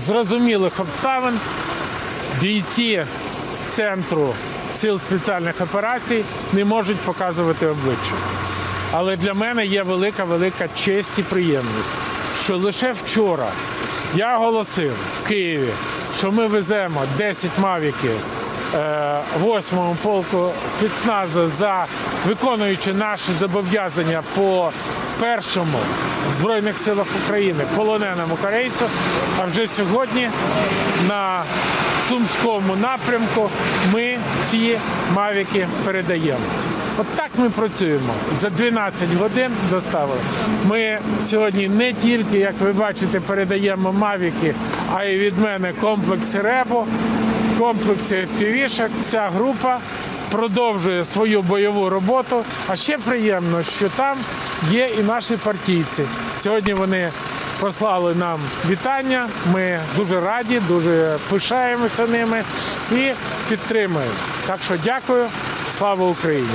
зрозумілих обставин бійці центру сил спеціальних операцій не можуть показувати обличчя. Але для мене є велика, велика честь і приємність, що лише вчора я оголосив в Києві, що ми веземо 10 мавіків 8-му полку спецназу за виконуючи наші зобов'язання по першому Збройних силах України полоненому корейцю. А вже сьогодні на Сумському напрямку ми ці мавіки передаємо. От так ми працюємо. За 12 годин доставили. Ми сьогодні не тільки, як ви бачите, передаємо мавіки, а й від мене комплекси РЕБО, комплекси FPV-шок. Ця група продовжує свою бойову роботу. А ще приємно, що там є і наші партійці. Сьогодні вони послали нам вітання. Ми дуже раді, дуже пишаємося ними і підтримуємо. Так що дякую. Слава Україні!